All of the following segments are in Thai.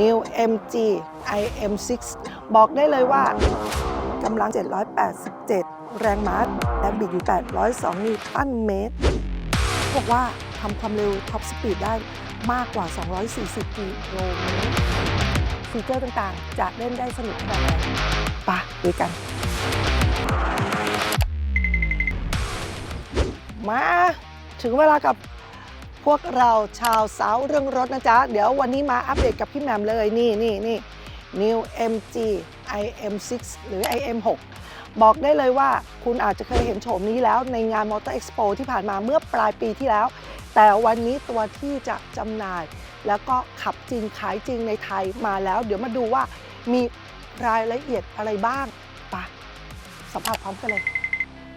New MG IM6 บอกได้เลยว่ากำลัง 787 แรงม้าแรงบิดอยู่ 802 นิวตันเมตร บอกว่าทำความเร็วท็อปสปีดได้มากกว่า 240 กิโลเมตรฟีเจอร์ต่างๆ จะเล่นได้สนุกขนาดไหนไปะดูกัน มา ถึงเวลากับ พวกเราชาวสาวเรื่องรถนะจ๊ะ เดี๋ยววันนี้มาอัปเดตกับพี่แหม่มเลยนี่นี่นี่ New MG IM6 หรือ IM6 บอกได้เลยว่าคุณอาจจะเคยเห็นโฉมนี้แล้วในงาน Motor Expo ที่ผ่านมาเมื่อปลายปีที่แล้ว แต่วันนี้ตัวที่จะจำหน่าย แล้วก็ขับจริงขายจริงในไทยมาแล้ว เดี๋ยวมาดูว่ามีรายละเอียดอะไรบ้างไปะสัมผัสพร้อมกันเลย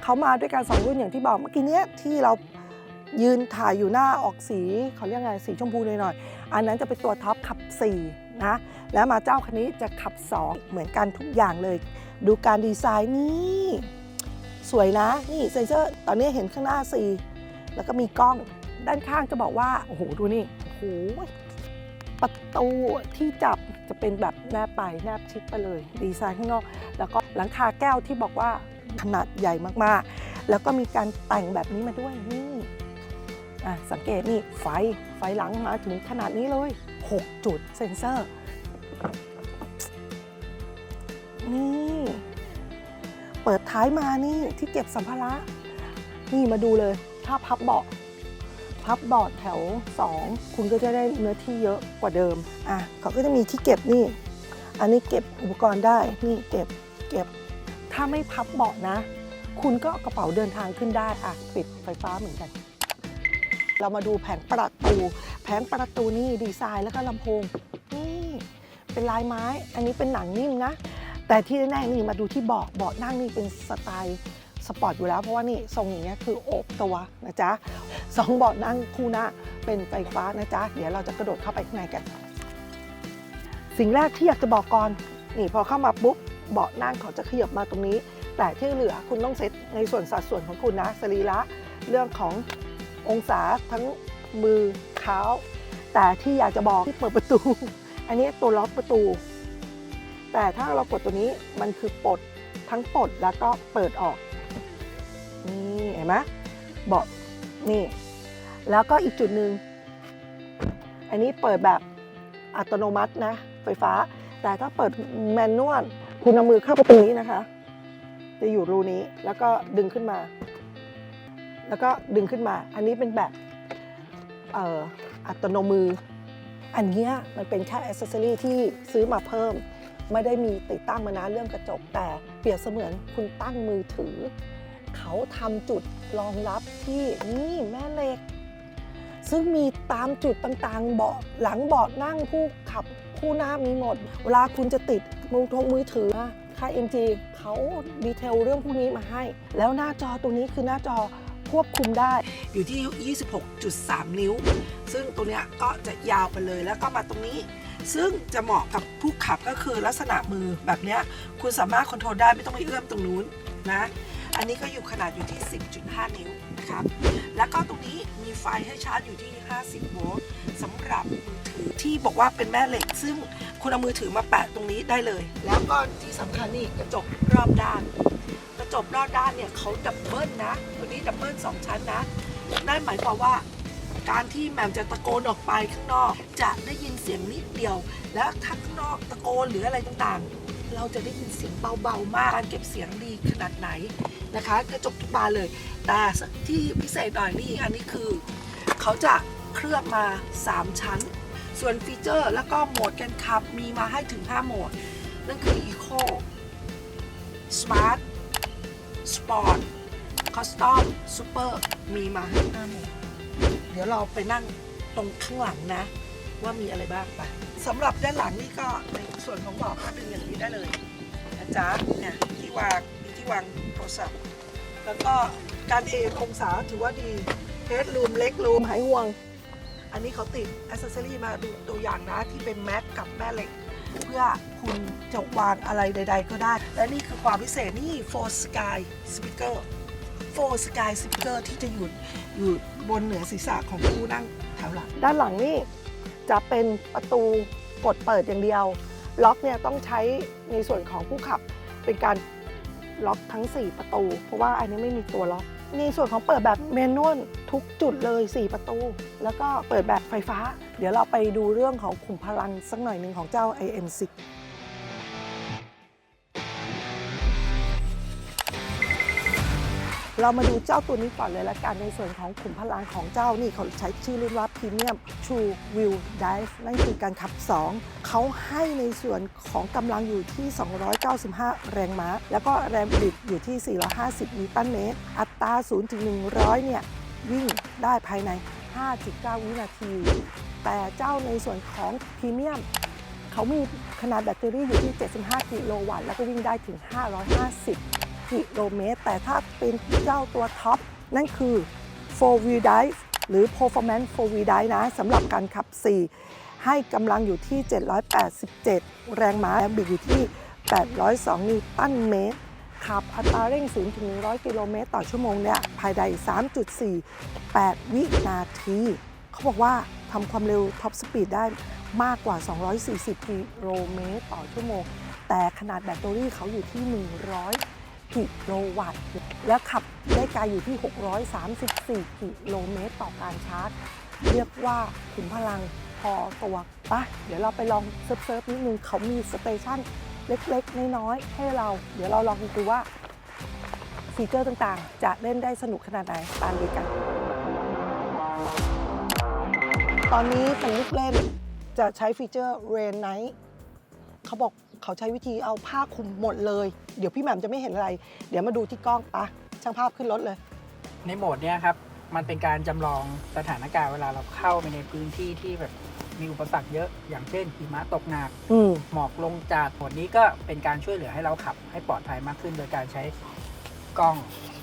เขามาด้วยกันสองรุ่นอย่างที่บอกเมื่อกี้เนี้ยที่เรา ยืนถ่ายอยู่หน้าออกสีเขาเรียกไงสีชมพูหน่อยๆอันนั้นจะเป็นตัวท็อปขับ4นะแล้วมาเจ้าคันนี้จะขับ 2 เหมือนกันทุกอย่างเลย ดูการดีไซน์นี่สวยนะนี่เซนเซอร์ตอนนี้เห็นข้างหน้า 4 แล้วก็มีกล้องด้านข้างจะบอกว่าโอ้โหดูนี่โอ้โหประตูที่จับจะเป็นแบบแนบไปแนบชิดไปเลย ดีไซน์ข้างนอก แล้วก็หลังคาแก้วที่บอกว่าขนาดใหญ่มากๆ แล้วก็มีการแต่งแบบนี้มาด้วยนี่ อะสังเกตนี่ไฟไฟหลังมาถึงขนาดนี้เลย 6 จุดเซ็นเซอร์ นี่ เปิดท้ายมานี่ที่เก็บสัมภาระ นี่มาดูเลย ถ้าพับเบาะพับเบาะแถว 2 คุณก็จะได้เนื้อที่เยอะกว่าเดิม อะเขาก็จะมีที่เก็บนี่ อันนี้เก็บอุปกรณ์ได้ นี่เก็บ เก็บ ถ้าไม่พับเบาะนะ คุณก็กระเป๋าเดินทางขึ้นได้ อะ ปิดไฟฟ้าเหมือนกัน เรามาดูแผงประตู แผงประตูนี่ดีไซน์แล้วก็ลำโพงนี่เป็นลายไม้ อันนี้เป็นหนังนิ่มนะ แต่ที่แน่ๆนี่มาดูที่เบาะเบาะนั่งนี่เป็นสไตล์สปอร์ตอยู่แล้วเพราะว่านี่ทรงอย่างเงี้ยคือโอบตัวนะจ๊ะสองเบาะนั่งคู่หน้าเป็นไฟฟ้านะจ๊ะเดี๋ยวเราจะกระโดดเข้าไปข้างในกัน สิ่งแรกที่อยากจะบอกก่อนนี่พอเข้ามาปุ๊บเบาะนั่งเขาจะขยับมาตรงนี้ แต่ที่เหลือคุณต้องเซตในส่วนสัดส่วนของคุณนะสรีระเรื่องของ องศาทั้งมือเท้า แต่ที่อยากจะบอกที่เปิดประตู อันนี้ตัวล็อกประตู แต่ถ้าเรากดตัวนี้มันคือปลดทั้งปลดแล้วก็เปิดออก นี่เห็นไหมเบาะนี่ แล้วก็อีกจุดหนึ่งอันนี้เปิดแบบอัตโนมัตินะไฟฟ้า แต่ถ้าเปิดแมนนวลคุณเอามือเข้าไปตรงนี้นะคะ จะอยู่รูนี้แล้วก็ดึงขึ้นมา แล้วก็ดึงขึ้นมา อันนี้เป็นแบบเอ่ออัตโนมือ อันเนี้ยมันเป็นแค่อ c เซสซอรีที่ซื้อมาเพิ่ม ไม่ได้มีติดตั้งมานานเรื่องกระจก แต่เปรียบเสมือนคุณตั้งมือถือ เขาทำจุดรองรับที่นี่แม่เหล็ก ซึ่งมีตามจุดต่างๆ เบาะหลังเบาะนั่งผู้ขับคู่หน้ามีหมด เวลาคุณจะติดมือทงมือถือนะค่าย MG เขาดีเทลเรื่องพวกนี้มาให้ แล้วหน้าจอตัวนี้คือหน้าจอ ควบคุมได้อยู่ที่ 26.3 นิ้ว ซึ่งตัวเนี้ยก็จะยาวไปเลยแล้วก็มาตรงนี้ ซึ่งจะเหมาะกับผู้ขับก็คือลักษณะมือแบบเนี้ยคุณสามารถคอนโทรลได้ไม่ต้องไปเอื้อมตรงนู้นนะอันนี้ก็อยู่ขนาดอยู่ที่ 10.5 นิ้วนะครับ แล้วก็ตรงนี้มีไฟให้ชาร์จอยู่ที่ 50 โวลต์สำหรับมือถือที่บอกว่าเป็นแม่เหล็ก ซึ่งคุณเอามือถือมาแปะตรงนี้ได้เลย แล้วก็ที่สำคัญนี่กระจกรอบด้าน จกรอบด้านเนี่ยเขาดับเบิลนะ ตัวนี้ดับเบิลสองชั้นนะ นั่นหมายความว่า การที่แหม่มจะตะโกนออกไปข้างนอก จะได้ยินเสียงนิดเดียว แล้วถ้าข้างนอกตะโกนหรืออะไรต่างๆ เราจะได้ยินเสียงเบาๆมากการเก็บเสียงดีขนาดไหนนะคะ กระจกทุกบานเลย แต่ที่พิเศษหน่อยนี่อันนี้คือ เขาจะเคลือบมา 3 ชั้น ส่วนฟีเจอร์แล้วก็โหมดการขับมีมาให้ถึง 5 โหมด นั่นคือ Eco Smart Sport Custom Super มีมาให้5โหมดเดี๋ยวเราไปนั่งตรงข้างหลังนะ ว่ามีอะไรบ้างไปสำหรับด้านหลังนี่ก็ในส่วนของเบอกก็เป็นอย่างนี้ได้เลยนะจ๊ะเนี่ยที่วางมีที่วางโทรศัพท์ แล้วก็การเอนองศาถือว่าดีเฮดรูมเล็กรูมหายห่วง อันนี้เขาติดอ c เซซอรี่มาดูตัวอย่างนะที่เป็นแม็กกับแม่เหล็ก เพื่อคุณจะวางอะไรใด ๆ ก็ได้ และนี่คือความพิเศษนี่ for Sky Speaker for Sky Speaker ที่จะอยู่อยู่บนเหนือศีรษะของผู้นั่งแถวหลัง ด้านหลังนี่จะเป็นประตูกดเปิดอย่างเดียว ล็อกเนี่ยต้องใช้ในส่วนของผู้ขับเป็นการล็อกทั้ง 4 ประตู เพราะว่าอันนี้ไม่มีตัวล็อก ในส่วนของเปิดแบบเมนวลทุกจุดเลย 4 ประตู แล้วก็เปิดแบบไฟฟ้า เดี๋ยวเราไปดูเรื่องของขุมพลังสักหน่อยหนึ่งของเจ้า AM10 เรามาดูเจ้าตัวนี้ก่อนเลยละกันในส่วนของขุมพลังของเจ้านี่เขาใช้ชื่อรุ่นว่า Premium True Wheel Drive นั่นคือการขับ 2 เขาให้ในส่วนของกำลังอยู่ที่ 295 แรงม้า แล้วก็แรงบิดอยู่ที่ 450 นิวตันเมตร อัตรา 0 ถึง 100 เนี่ย วิ่งได้ภายใน 5.9 วินาที แต่เจ้าในส่วนของพรีเมียมเขามีขนาดแบตเตอรี่อยู่ที่ 75 กิโลวัตต์ แล้วก็วิ่งได้ถึง 550 กิโลเมตร แต่ถ้าเป็นเจ้าตัวท็อป นั่นคือ 4 wheel drive หรือ performance 4 wheel drive นะสำหรับการขับ 4 ให้กำลังอยู่ที่ 787 แรงม้าแรงบิดอยู่ที่ 802 นิวตันเมตรขับอัตราเร่ง0ถึง100 กิโลเมตรต่อชั่วโมงเนี่ยภายใน 3.48 วินาที เขาบอกว่าทำความเร็วท็อปสปีดได้มากกว่า 240 กิโลเมตรต่อชั่วโมง แต่ขนาดแบตเตอรี่เขาอยู่ที่ 100 กิโลวัตต์ และขับได้ไกลอยู่ที่ 634 กิโลเมตรต่อการชาร์จ เรียกว่าขุมพลังพอตัวปะเดี๋ยวเราไปลองเซิร์ฟนิดนึงเขามีสเตชันเล็กๆ น้อยๆ ให้เรา เดี๋ยวเราลองดูว่าฟีเจอร์ต่างๆ จะเล่นได้สนุกขนาดไหนตามดูกัน ตอนนี้เป็นลูกเล่นจะใช้ฟีเจอร์ Rain Night เขาบอก เขาใช้วิธีเอาผ้าคลุมหมดเลย เดี๋ยวพี่แหม่มจะไม่เห็นอะไร เดี๋ยวมาดูที่กล้องปะช่างภาพขึ้นรถเลย ในโหมดเนี้ยครับ มันเป็นการจำลองสถานการณ์เวลาเราเข้าไปในพื้นที่ที่แบบมีอุปสรรคเยอะ อย่างเช่นหิมะตกหนัก อืมหมอกลงจัดโหมดนี้ก็เป็นการช่วยเหลือให้เราขับให้ปลอดภัยมากขึ้น โดยการใช้กล้อง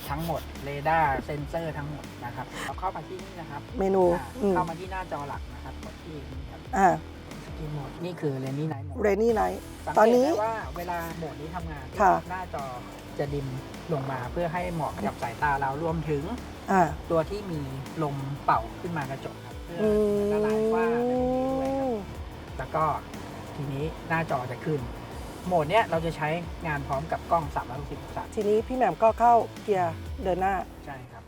ทั้งหมด เรดาร์เซนเซอร์ทั้งหมดนะครับ เราเข้ามาที่นี่นะครับเมนูอ่าอืมเข้ามาที่หน้าจอหลักนะครับกดที่นี่ครับอ่า สกินโหมดนี่คือเรนนี่ไน ท์โหมดเรนี่ไนสังตอนเกตนี้ได้ว่าเวลาโหมดนี้ทำงานค่ะหน้าจอจะดิมลงมาเพื่อให้เหมาะกับสายตาเรารวมถึงอ่าตัวที่มีลมเป่าขึ้นมากระจกครับเพื่ออืละลายว่าในนี้ด้วยครับมแล้วก็ทีนี้หน้าจอจะขึ้น โหมดเนี้ยเราจะใช้งานพร้อมกับกล้อง 360องศาทีนี้พี่แหม่มก็เข้าเกียร์เดินหน้าใช่ครับ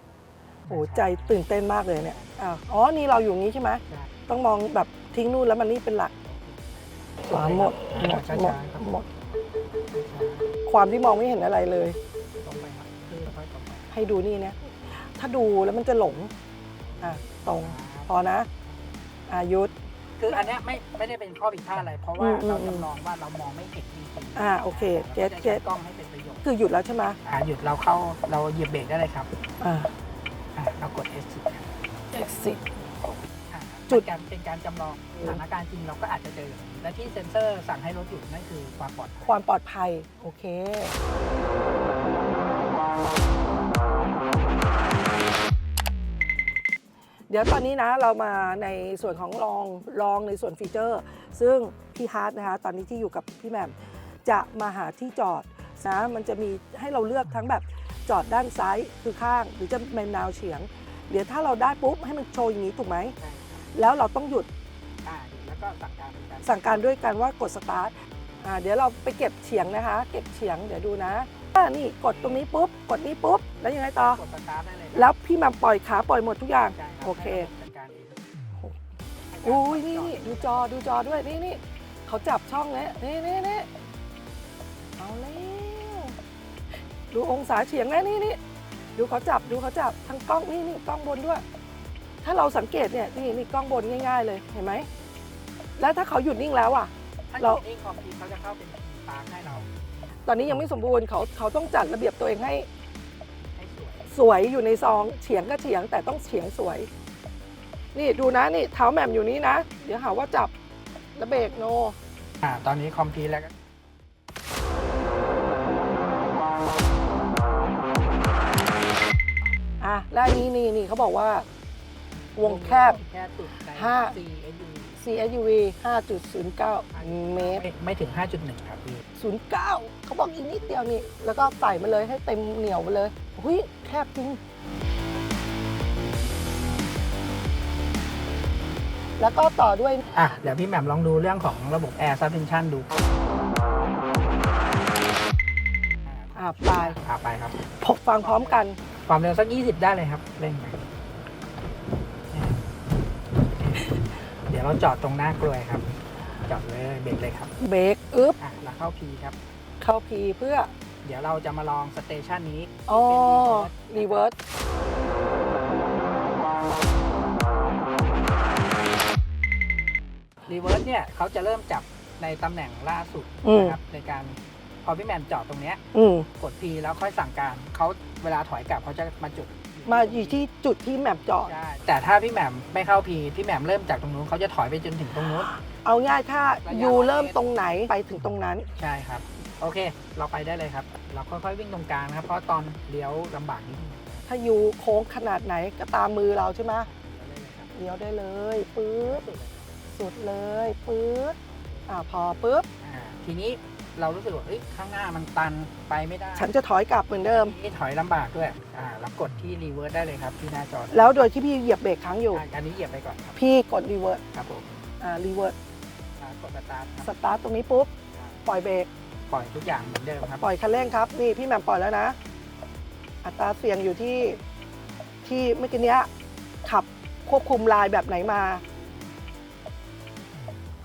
โอ้ใจตื่นเต้นมากเลยเนี่ยอาอ๋อนี่เราอยู่นี้ใช่ไหมใช่ต้องมองแบบทิ้งนู่นแล้วมันนี่เป็นหลัก ขวาหมดหมดช้าหมดๆครับหมด ความที่มองไม่เห็นอะไรเลยตรงไปครับคือค่อยๆตรงไปให้ดูนี่นะ ถ้าดูแล้วมันจะหลง อะตรงพอนะ อายุธคืออันเนี้ยไม่ไม่ได้เป็นข้อผิดพลาดอะไร เพราะว่าอืมอืมเราจำลองว่าเรามองไม่เห็นจริงๆอ่าโอเคเก็ตราจะเก็ใช้ตกล้องให้เป็นประโยชน์คือหยุดแล้วใช่ไหมอ่าหยุดเราเข้าเราเหยียบเบรกได้เลยครับ อ่าอ่าเรากด S 10ครับ exit อ่า จุดเป็นการเป็นการจำลองสถานการณ์จริงเราก็อาจจะเจออย่างนี้และที่เซ็นเซอร์สั่งให้รถหยุดนั่นคือความปลอดภัยความปลอดภัย โอเค เดี๋ยวตอนนี้นะเรามาในส่วนของลองลองในส่วนฟีเจอร์ ซึ่งพี่ฮาร์ดนะคะตอนนี้ที่อยู่กับพี่แหม่มจะมาหาที่จอดนะมันจะมีให้เราเลือกทั้งแบบจอดด้านซ้ายคือข้าง หรือจะเป็นแนวเฉียง เดี๋ยวถ้าเราได้ปุ๊บให้มันโชว์อย่างนี้ถูกไหมใช่ครับ แล้วเราต้องหยุดอ่าหยุดแล้วก็สั่งการเป็นการสั่งการด้วยการว่ากดสตาร์ทอ่าเดี๋ยวเราไปเก็บเฉียงนะคะ เก็บเฉียงเดี๋ยวดูนะอ่านี่กดตรงนี้ปุ๊บ กดนี้ปุ๊บ แล้วยังไงต่อ กดสตาร์ทได้เลยแล้วพี่แหมาปล่อยขาปล่อยหมดทุกอย่าง ใช่รับโอเค ให้ระบบจัดการเองอุ้ยนี่นี่ดูจอดูจอด้วยนี่นี่เขาจับช่องเนี้ยนี่นี่นี่เอาแล้วดูองศาเฉียงนะนี่นี่ดูเขาจับดูเขาจับทั้งกล้องนี่นี่กล้องบนด้วย ถ้าเราสังเกตเนี่ยนี่นี่กล้องบนง่าย ๆ เลยเห็นไหม แล้วถ้าเขาหยุดนิ่งแล้วอะ ถ้าเราเรานิ่งคอมพิวเขาจะเข้าเป็นตางให้เราตอนนี้ยังไม่สมบูรณ์เขาเขาต้องจัดระเบียบตัวเองให้ให้สวยสวยอยู่ในซองเฉียงก็เฉียงแต่ต้องเฉียงสวย นี่ดูนะนี่เท้าแหม่มอยู่นี้นะ เดี๋ยวหาว่าจับแล้วเบรกโน อ่าตอนนี้คอมพิวแล้วก็อะแล้วอันนี้นี่นี่เขาบอกว่า วงแคบ แค่สุดในห้า CSU CSUV 5.09 เมตร ไม่ไม่ถึง 5.1 ครับพี่ 09 เขาบอกอีกนิดเดียวนี่ แล้วก็ใส่มาเลยให้เต็มเหนียวไปเลยหุยแคบจริง แล้วก็ต่อด้วย อะ เดี๋ยวพี่แหม่มลองดูเรื่องของระบบ Air Suspension ดูอ่าปลายอ่าไปครับพกฟังพร้อมกัน ความเร็วสัก 20 ได้เลยครับ เร่งไปเดี๋ยวเราจอดตรงหน้ากลวยครับ จอดเลยเบรกเลยครับเบรกอึ๊บอะแล้วเข้า P ครับ เข้าพีเพื่อเดี๋ยวเราจะมาลองสเตชันนี้อ๋อเป็นรีเวิร์สรีเวิร์สเนี่ยเขาจะเริ่มจับในตำแหน่งล่าสุดอืมนะครับในการพอพี่แหม่มจอดตรงเนี้ยอืมกด P แล้วค่อยสั่งการเขาเวลาถอยกลับเขาจะมาจุด มาอยู่ที่จุดที่แมปจอด ใช่แต่ถ้าพี่แหม่มไม่เข้า P พี่แหม่มเริ่มจากตรงนู้นเขาจะถอยไปจนถึงตรงนู้น เอาง่ายถ้าระยะ ยูร้อยเริ่มเมตรตรงไหนไปถึงตรงนั้น ใช่ครับ โอเค เราไปได้เลยครับ เราค่อยๆวิ่งตรงกลางนะครับ เพราะตอนเลี้ยวลำบากนิดนึงถ้ายูโค้งขนาดไหนก็ตามมือเราใช่ไหมเดี๋ยวได้เลยครับเลี้ยวได้เลยปื๊ดสุดเลยปื๊ดอ่าพอปุ๊บ อ่าทีนี้ เรารู้สึกว่าเอ้ยข้างหน้ามันตันไปไม่ได้ฉันจะถอยกลับเหมือนเดิมทีนี่ถอยลำบากด้วยอ่าแล้วกดที่รีเวิร์สได้เลยครับที่หน้าจอแล้วโดยที่พี่เหยียบเบรกค้างอยู่ อ่าอันนี้เหยียบไปก่อนครับพี่กดรีเวิร์สครับผมอ่ารีเวิร์สอ่ากดสตาร์ทคสรับตาร์ทตรงนี้ปุ๊บปล่อยเบรก ปล่อยทุกอย่างเหมือนเดิมครับปล่อยคันเร่งครับ นี่พี่แหม่มปล่อยแล้วนะ อัตราเสี่ยงอยู่ที่ที่เมื่อกี้เนี้ยขับควบคุมลายแบบไหนมา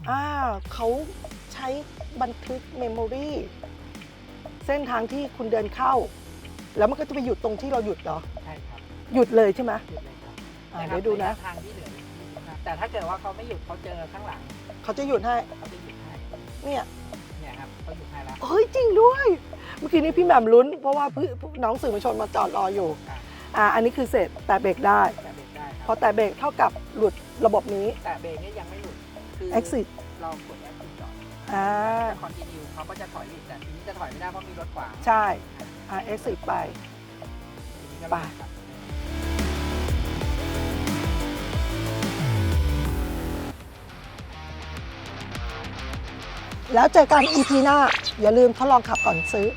อ่าเขาใช้ บันทึกเมมโมรีเส้นทางที่คุณเดินเข้า แล้วมันก็จะไปหยุดตรงที่เราหยุดเหรอ ใช่ครับหยุดเลยใช่ไหม หยุดเลยครับอ่าะคเดี๋รับยวดูนะรยทางที่เหลืออยู่25แต่ถ้าเกิดว่าเขาไม่หยุดเขาเจอข้างหลังเขาจะหยุดให้ เขาจะหยุดให้เนี่ย เนี่ยครับเขาหยุดให้แล้ว เฮ้ยจริงด้วย เมื่อกี้นี้พี่แหม่มลุ้น เพราะว่าพี่น้องสื่อมวลชนมาจอดรออยู่อ่าอ่า อันนี้คือเสร็จแต่เบรกได้ แต่เบรกได้คพรัอบแต่เบรกเท่ากับหลุดระบบนี้ แต่เบรกเนี่ยยังไม่หลุดคือ exit เรากด exit จอดอ่าจะ continue เขาก็จะถอยอีกแต่ทีนี้จะถอยไม่ได้เพราะมีรถขวางใช่อ่า exit ไป ทีนี้ก็ไปลงครับแล้วเจอกัน EP หน้า อย่าลืมทดลองขับก่อนซื้อ